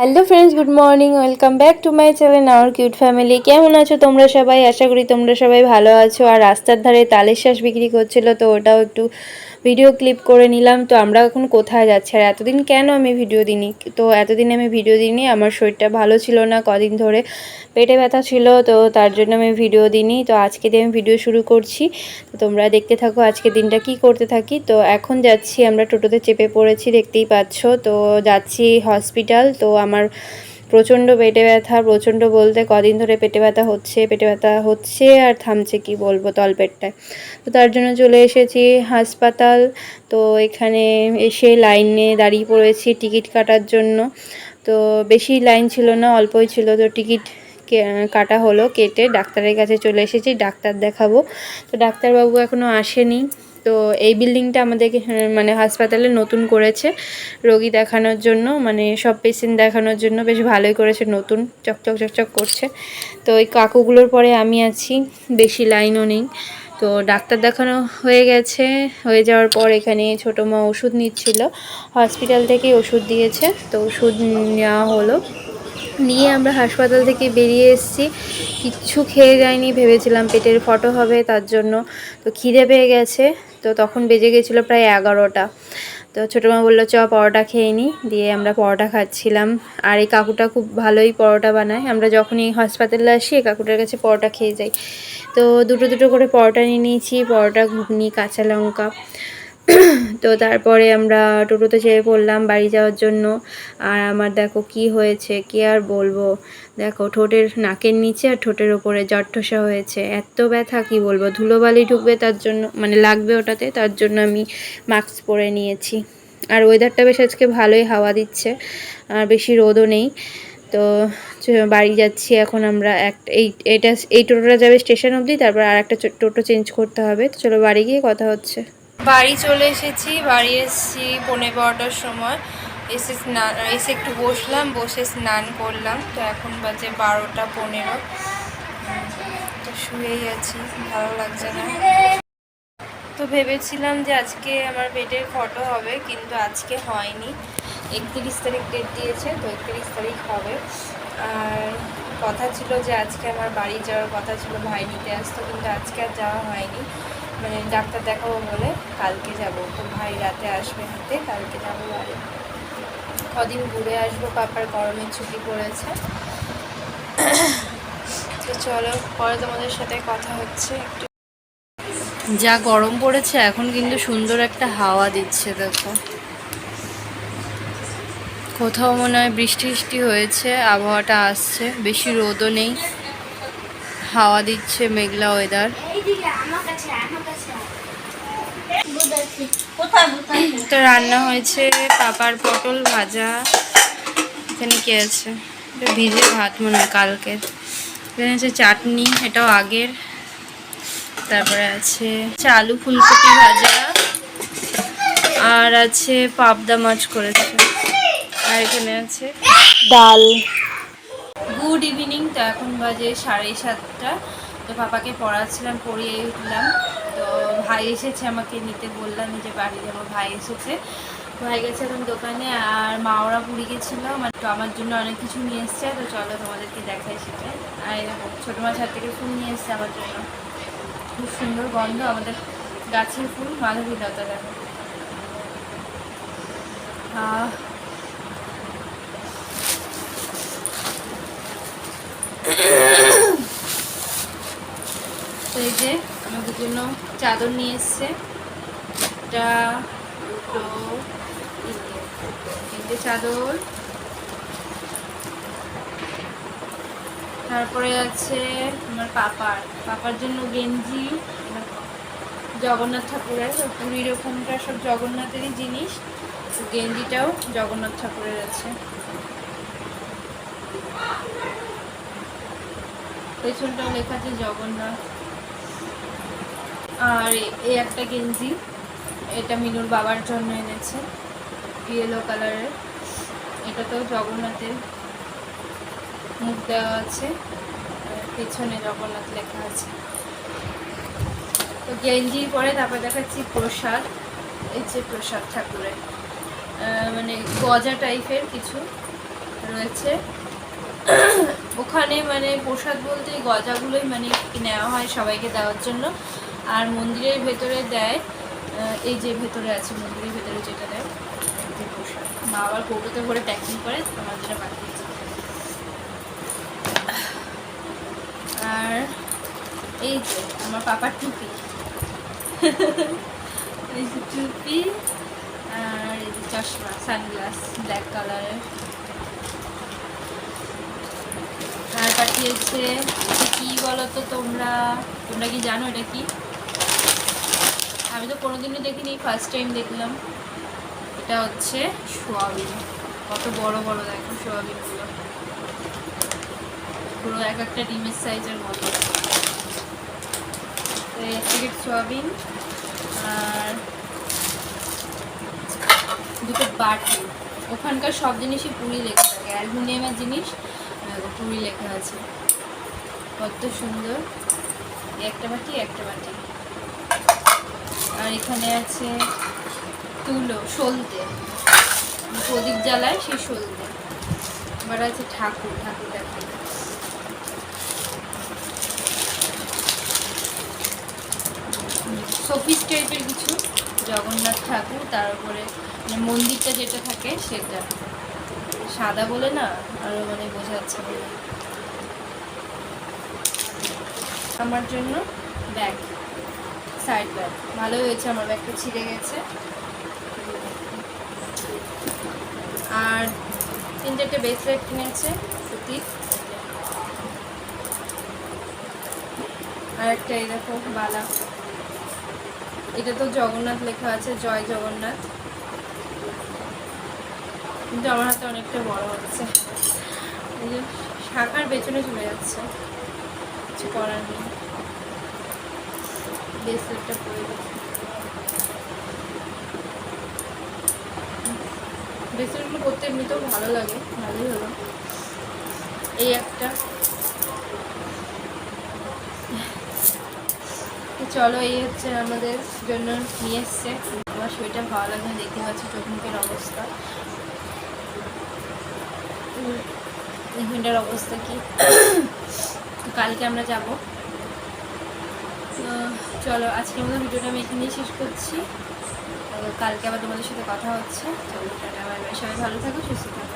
Hello friends good morning welcome back to my channel our cute family কেমন আছো তোমরা সবাই? আশা করি তোমরা সবাই ভালো আছো। আর রাস্তার ধারে তালের শ্বাস বিক্রি করছিল, তো ওটাও একটু ভিডিও ক্লিপ করে নিলাম, তো আমরা এখন কোথায় যাচ্ছি? আর এতদিন কেন আমি ভিডিও দিইনি? তো এতদিন আমি ভিডিও দিইনি, আমার শরীরটা ভালো ছিল না কদিন ধরে, পেটে ব্যথা ছিল, তো তার জন্য আমি ভিডিও দিইনি। তো আজকে দিয়ে আমি ভিডিও শুরু করছি। তো তোমরা দেখতে থাকো আজকে দিনটা কি করতে থাকি। তো এখন যাচ্ছি, আমরা টোটোতে চেপে পড়েছি, দেখতেই পাচ্ছ। তো যাচ্ছি হসপিটাল তো আমার প্রচণ্ড পেটে ব্যথা, প্রচণ্ড বলতে কদিন ধরে পেটে ব্যথা হচ্ছে, পেটে ব্যথা হচ্ছে আর থামছে কি বলব তলপেটটায়। তো তার জন্য চলে এসেছি হাসপাতাল। তো এখানে এসে লাইনে দাঁড়িয়ে পড়েছি টিকিট কাটার জন্য। তো বেশি লাইন ছিল না, অল্পই ছিল। তো টিকিট কাটা হলো, কেটে ডাক্তারের কাছে চলে এসেছি, ডাক্তার দেখাবো। তো ডাক্তারবাবু এখনও আসেনি। তো এই বিল্ডিংটা আমাদেরকে হ্যাঁ, মানে হাসপাতালে নতুন করেছে। রোগী দেখানোর জন্য মানে সব পেশেন্ট দেখানোর জন্য বেশ ভালোই করেছে নতুন চকচক চকচক করছে। তো ওই কাকুগুলোর পরে আমি আছি বেশি লাইনও নেই। তো ডাক্তার দেখানো হয়ে গেছে হয়ে যাওয়ার পর এখানে ছোটো মা ওষুধ নিচ্ছিল। হসপিটাল থেকেই ওষুধ দিয়েছে তো ওষুধ নেওয়া হলো। নিয়ে আমরা হাসপাতাল থেকে বেরিয়ে এসেছি। কিচ্ছু খেয়ে যায়নি ভেবেছিলাম পেটের ফটো হবে তার জন্য। তো খিদে পেয়ে গেছে তো তখন বেজে গেছিল প্রায় এগারোটা। তো ছোটো মা বলল, চ, পরোটা খেয়ে নিই দিয়ে আমরা পরোটা খাচ্ছিলাম। আর এই কাকুটা খুব ভালোই পরোটা বানায়। আমরা যখনই হাসপাতালে আসি, এই কাকুটার কাছে পরোটা খেয়ে যাই। তো দুটো দুটো করে পরোটা নিয়ে নিয়েছি। পরোটা, ঘুগনি, কাঁচা লঙ্কা। তো তারপরে আমরা টোটোতে চেপে পড়লাম বাড়ি যাওয়ার জন্য। আর আমার দেখো কি হয়েছে, কি আর বলব? দেখো ঠোঁটের নাকের নিচে আর ঠোঁটের ওপরে জট্ঠসা হয়েছে। এত ব্যথা, কি বলব? ধুলোবালি ঢুকবে তার জন্য মানে লাগবে ওটাতে, তার জন্য আমি মাস্ক পরে নিয়েছি। আর ওয়েদারটা বেশ আজকে ভালোই হাওয়া দিচ্ছে, আর বেশি রোদও নেই। তো বাড়ি যাচ্ছি এখন আমরা এক, এই এটা এই টোটোটা যাবে স্টেশন অবধি, তারপর আর একটা টোটো চেঞ্জ করতে হবে। তো চলো বাড়ি গিয়ে কথা হচ্ছে। বাড়ি চলে এসেছি, বাড়ি এসেছি পনেরো বারোটার সময়। এসে স্নান এসে একটু বসলাম, বসে স্নান করলাম। তো এখন বাজে বারোটা পনেরো। তো শুয়েই আছি, ভালো লাগছে না। তো ভেবেছিলাম যে আজকে আমার পেটের ফটো হবে, কিন্তু আজকে হয়নি। একত্রিশ তারিখ ডেট দিয়েছে, তো একত্রিশ তারিখ হবে। আর কথা ছিল যে আজকে আমার বাড়ি যাওয়ার কথা ছিল, ভাই নিতে আসতো, কিন্তু আজকে আর যাওয়া হয়নি। মানে ডাক্তার দেখাবো বলে কালকে যাব। তো ভাই রাতে আসবে হাতে, কালকে যাব বাড়ি। কদিন ঘুরে আসব, পাপার গরমের ছুটি পড়েছে। তো চলো, পরে তোমাদের সাথে কথা হচ্ছে একটু। যা গরম পড়েছে, এখন কিন্তু সুন্দর একটা হাওয়া দিচ্ছে, দেখো। কোথাও মনে হয় বৃষ্টি বৃষ্টি হয়েছে, আবহাওয়াটা আসছে, বেশি রোদও নেই। হাওয়া দিচ্ছে মেঘলা ওয়েদার তো রান্না হয়েছে পাপার পটল ভাজা। এখানে কি আছে? ভিজে ভাত মনে হয় কালকের। এখানে আছে চাটনি এটাও আগের। তারপরে আছে আলু ফুলকপি ভাজা। আর আছে পাবদা মাছ করেছে। আর এখানে আছে ডাল। গুড ইভিনিং তো এখন বাজে সাড়ে সাতটা। তো পাপাকে পড়াচ্ছিলাম পড়িয়ে উঠলাম তো ভাই এসেছে আমাকে নিতে বললাম যে বাড়ি যাব ভাই এসেছে। ভাই গেছে এখন দোকানে আর মা ওরা পুরী গেছিল মানে তো আমার জন্য অনেক কিছু নিয়ে এসছে তো চলো তোমাদেরকে দেখাই সেটা আর দেখো ছোটো মাছ হাত থেকে ফুল নিয়ে এসছে আমার জন্য। খুব সুন্দর গন্ধ আমাদের গাছের ফুল মাধবী লতা দেখো। আহ, এই যে আমাদের জন্য চাদর নিয়ে এসছে। একটা দুটো তিনটে চাদর। তারপরে আছে আমার পাপার। পাপার জন্য গেঞ্জি জগন্নাথ ঠাকুরের। পুরীর ওখানকার সব জগন্নাথেরই জিনিস। গেঞ্জিটাও জগন্নাথ ঠাকুরের আছে। পেছনটাও লেখা আছে জগন্নাথ। আর এই একটা গেঞ্জি। এটা মিনুর বাবার জন্য এনেছে ইয়েলো কালারের এটা তো জগন্নাথের মুখ দেওয়া আছে পেছনে জগন্নাথ লেখা আছে। তো গেঞ্জি পরে তারপর দেখাচ্ছি প্রসাদ, এই যে প্রসাদ ঠাকুরের। মানে গজা টাইপের কিছু রয়েছে। ওখানে মানে প্রসাদ বলতে গজাগুলোই মানে নেওয়া হয় সবাইকে দেওয়ার জন্য। আর মন্দিরের ভেতরে দেয় এই যে ভেতরে আছে, মন্দিরের ভেতরে যেটা দেয় মা আবার কৌটোতে ভরে প্যাকিং করে তোমার জন্য পাঠিয়েছে আর এই যে আমার পাপার টুপি। এই যে টুপি আর এই যে চশমা সানগ্লাস ব্ল্যাক কালারের আর পাঠিয়েছে কি বলো তো তোমরা? তোমরা কি জানো এটা কি? আমি তো কোনোদিনও দেখিনি ফার্স্ট টাইম দেখলাম। এটা হচ্ছে সোয়াবিন। কত বড় বড়, দেখো সোয়াবিনগুলো। পুরো এক একটা ডিমের সাইজের মতো। এক প্যাকেট সোয়াবিন আর দুটো বাটি। ওখানকার সব জিনিসই পুরি লেখা থাকে। অ্যালুমিনিয়ামের জিনিস পুরি লেখা আছে। কত সুন্দর। একটা বাটি একটা বাটি। আর এখানে আছে তুলো, সলতে। প্রদীপ জ্বালায় সেই সলতে। আবার আছে ঠাকুর ঠাকুর দেখায় শোপিস টাইপের কিছু, জগন্নাথ ঠাকুর, তার উপরে মানে মন্দিরটা যেটা থাকে সেটা। সাদা বলে না, আরও মানে বোঝা যাচ্ছে বলে। আমার জন্য ব্যাগ। সাইড ব্যাগ ভালো হয়েছে, আমার ব্যাগটা ছিঁড়ে গেছে। আর তিন চারটে ব্রেসলেট কিনেছে সুতির আর একটা এই দেখো, বালা। এটা তো জগন্নাথ লেখা আছে, জয় জগন্নাথ। কিন্তু আমার হাতে অনেকটা বড় হচ্ছে। শাখার পেছনে চলে যাচ্ছে। কিছু করার নেই। ব্রেসলেটটা পরে ব্রেসলেটগুলো করতে এমনিতেও ভালো লাগে, ভালোই হলো। এই একটা। চলো, এই হচ্ছে আমাদের জন্য নিয়ে এসছে। আমার শরীরটা ভালো লাগে দেখতে পাচ্ছি চোখ অবস্থা। অবস্থা কি। কালকে আমরা যাব। চলো, আজকের মতো ভিডিওটা আমি এখানেই শেষ করছি। কালকে আবার তোমাদের সাথে কথা হচ্ছে। চলো সবাই ভালো থাকো, সুস্থ থাকো।